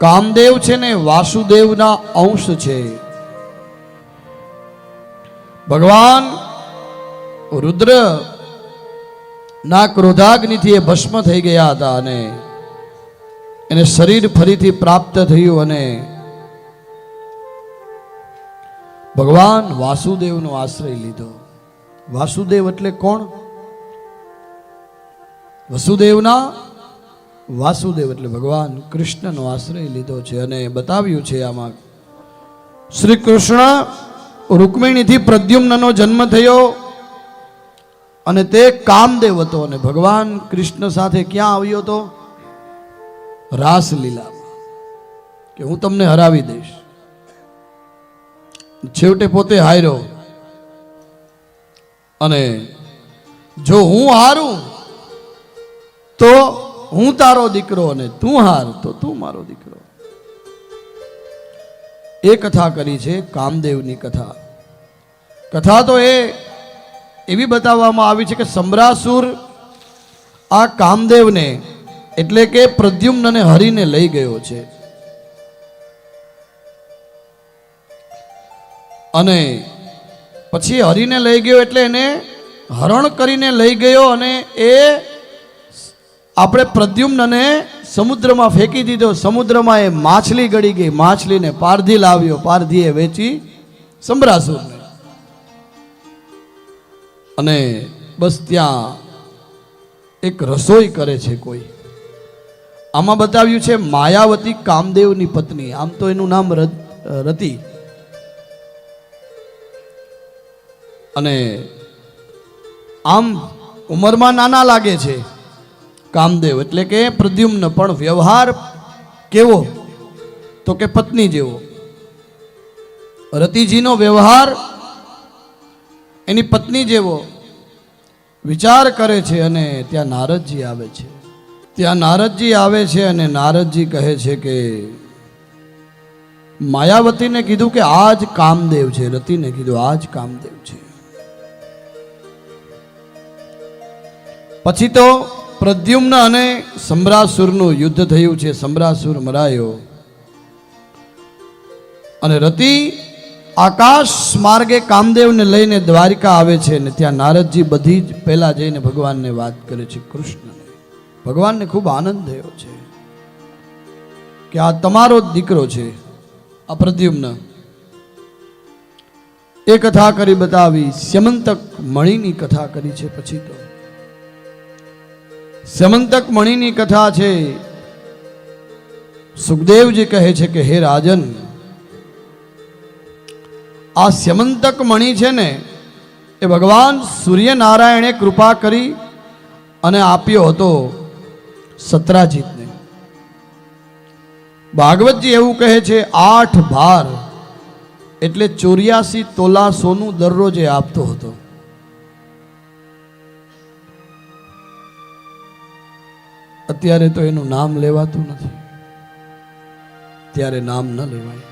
કામદેવ છે ને વાસુદેવના અંશ છે. ભગવાન રુદ્ર ના ક્રોધાગ્નિથી એ ભસ્મ થઈ ગયા હતા અને એને શરીર ફરીથી પ્રાપ્ત થયું અને ભગવાન વાસુદેવનો આશ્રય લીધો. વાસુદેવ એટલે કોણ? વસુદેવના વાસુદેવ એટલે ભગવાન કૃષ્ણનો આશ્રય લીધો છે અને બતાવ્યું છે આમાં, શ્રી કૃષ્ણ રૂકમિણીથી પ્રદ્યુમ્નનો જન્મ થયો અને તે કામદેવ હતો અને ભગવાન કૃષ્ણ સાથે ક્યાં આવ્યો હતો? રાસલીલા કે હું તમને હરાવી દઈશ. છેવટે પોતે હાર્યો અને, જો હું હારું, તો હું તારો દીકરો અને તું હાર, તો તું મારો દીકરો. એ કથા કરી છે કામદેવની કથા. કથા તો એ એવી બતાવવામાં આવી છે કે સમ્રાસુર આ કામદેવને એટલે કે પ્રદ્યુમ્નને હરીને લઈ ગયો છે. અને પછી હરીને લઈ ગયો એટલે એને હરણ કરીને લઈ ગયો અને એ આપણે પ્રદ્યુમ્નને સમુદ્રમાં ફેંકી દીધો. સમુદ્રમાં એ માછલી ગળી ગઈ. માછલીને પારધી લાવ્યો. પારધીએ વેચી સંભરાસુરને અને બસ ત્યાં એક રસોઈ કરે છે કોઈ. આમાં બતાવ્યું છે માયાવતી કામદેવની પત્ની. આમ તો એનું નામ રતિ. અને આમ ઉંમરમાં નાના લાગે છે. કામદેવ એટલે કે પ્રદ્યુમ્ન પણ વ્યવહાર કેવો? તો કે પત્ની જેવો. રતિજીનો વ્યવહાર એની પત્ની જેવો વિચાર કરે છે અને ત્યાં નારદજી આવે છે. ત્યાં નારદજી આવે છે અને નારદજી કહે છે કે માયાવતીને કીધું કે આ જ કામદેવ છે, રતિને કીધું આ જ કામદેવ છે. પછી તો પ્રદ્યુમ્ન અને સમ્રાસુરનું યુદ્ધ થયું છે. સમ્રાસુર મરાયો. અને રતિ આકાશ માર્ગે કામદેવને લઈને દ્વારિકા આવે છે ને ત્યાં નારદજી બધી જ પહેલાં જઈને ભગવાનને વાત કરે છે કૃષ્ણને. ભગવાનને ખૂબ આનંદ થયો છે કે આ તમારો દીકરો છે, આ પ્રદ્યુમ્ન. એ કથા કરી બતાવી, સ્યમંતક મણિની કથા કરી છે પછી તો. સ્યમંતક મણિની કથા છે. સુખદેવજી કહે છે કે, હે રાજન, આ સ્યમંતક મણિ છે ને, એ ભગવાન સૂર્યનારાયણે કૃપા કરી અને આપ્યો હતો સત્રાજીતને. ભાગવતજી એવું કહે છે, આઠ ભાર, એટલે ચોર્યાસી તોલા સોનું દરરોજ આપતો હતો. અત્યારે તો એનું નામ લેવાતું નથી. ત્યારે નામ ન લેવાય.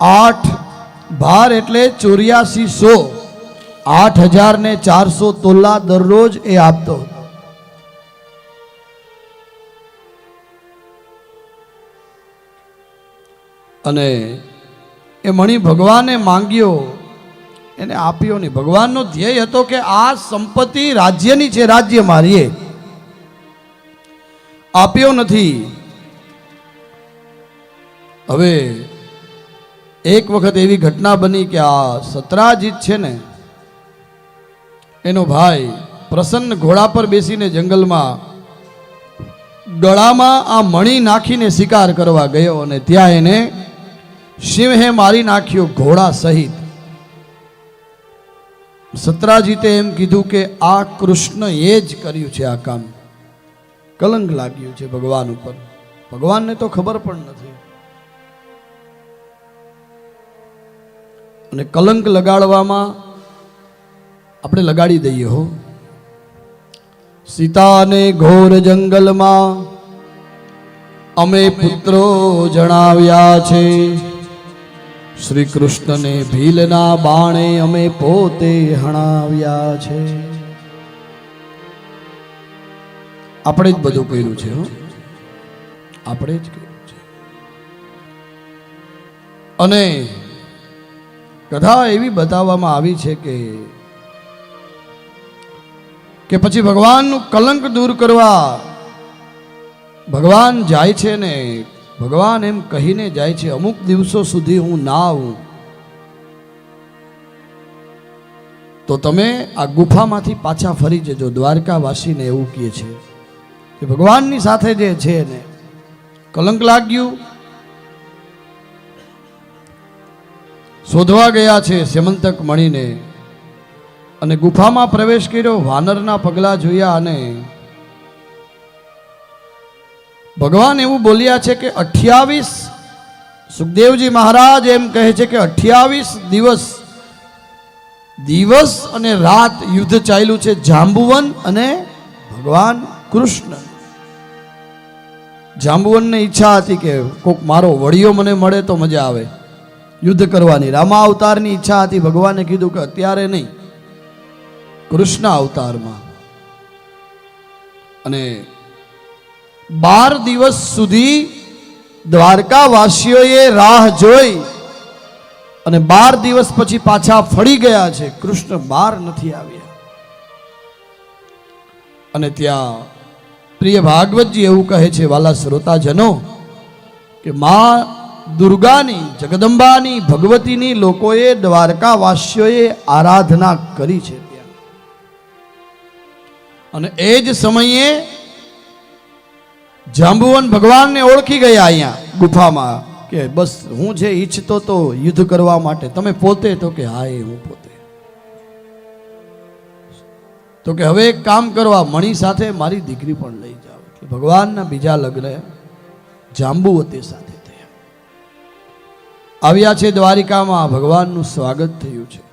આઠ ભાર એટલે ચોર્યાસી સો. આઠ હજાર ને ચારસો તોલા દરરોજ એ આપતો અને એ મણિ ભગવાને માંગ્યો એને આપ્યો નહીં. ભગવાનનો ધ્યેય હતો કે આ સંપત્તિ રાજ્યની છે રાજ્ય મારી આપ્યો નથી. હવે એક વખત એવી ઘટના બની કે આ સતરાજીત છે ને, એનો ભાઈ પ્રસન્ન ઘોડા પર બેસીને જંગલમાં ગળામાં આ મણી નાખીને શિકાર કરવા ગયો અને ત્યાં એને સિંહે મારી નાખ્યો ઘોડા સહિત. સતરાજીતે એમ કીધું કે આ કૃષ્ણ એ જ કર્યું છે આ કામ. કલંક લાગ્યું છે ભગવાન ઉપર. ભગવાનને તો ખબર પણ નથી. અને કલંક લગાડવામાં આપણે લગાડી દઈએ હો. સીતાને ઘોર જંગલમાં અમે પુત્રો જણાવ્યા છે. શ્રી કૃષ્ણને ભીલના બાણે અમે પોતે હણાવ્યા છે. આપણે જ બધું કર્યું છે આપણે જ કર્યું છે. અને કથા એવી બતાવવામાં આવી છે કે કે પછી ભગવાનનું કલંક દૂર કરવા ભગવાન જાય છે ને ભગવાન એમ કહીને જાય છે, અમુક દિવસો સુધી હું ના આવું તો તમે આ ગુફામાંથી પાછા ફરી જજો, દ્વારકાવાસીને એવું કહે છે કે ભગવાનની સાથે જે છે એને કલંક લાગ્યું. શોધવા ગયા છે સેમંતક મણીને અને ગુફામાં પ્રવેશ કર્યો, વાનરના પગલાં જોયા અને ભગવાન એવું બોલ્યા છે કે અઠ્યાવીસ, સુખદેવજી મહારાજ એમ કહે છે કે અઠ્યાવીસ દિવસ દિવસ અને રાત યુદ્ધ ચાલ્યું છે જાંબુવન અને ભગવાન કૃષ્ણ. જાંબુવનને ઈચ્છા હતી કે કોક મારો વડીયો મને મળે તો મજા આવે. યુદ્ધ કરવાની રામા અવતારની ઈચ્છા હતી, ભગવાને કીધું કે અત્યારે નહીં. કૃષ્ણ અવતારમાં. અને બાર દિવસ સુધી દ્વારકાવાસીઓએ રાહ જોઈ અને બાર દિવસ પછી પાછા ફળી ગયા છે. કૃષ્ણ બાર નથી આવ્યા. અને ત્યાં પ્રિય ભાગવતજી એવું કહે છે, વાલા શ્રોતાજનો, કે મા દુર્ગાની, જગદંબાની, ભગવતીની લોકોએ દ્વારકાવાસીઓએ આરાધના કરી છે ત્યાં. અને એ જ સમયે જાંબુવન ભગવાનને ઓળખી ગયા અહીંયા ગુફામાં કે બસ હું જે ઈચ્છતો તો યુદ્ધ કરવા માટે. તમે પોતે તો કે હા એ હું પોતે. તો કે હવે એક કામ કરવા, મણી સાથે મારી દીકરી પણ લઈ જાઓ. એટલે ભગવાનના બીજા લગ્ન જાંબુવતી સાથે થયા. આવ્યા છે દ્વારિકામાં, ભગવાનનું સ્વાગત થયું છે.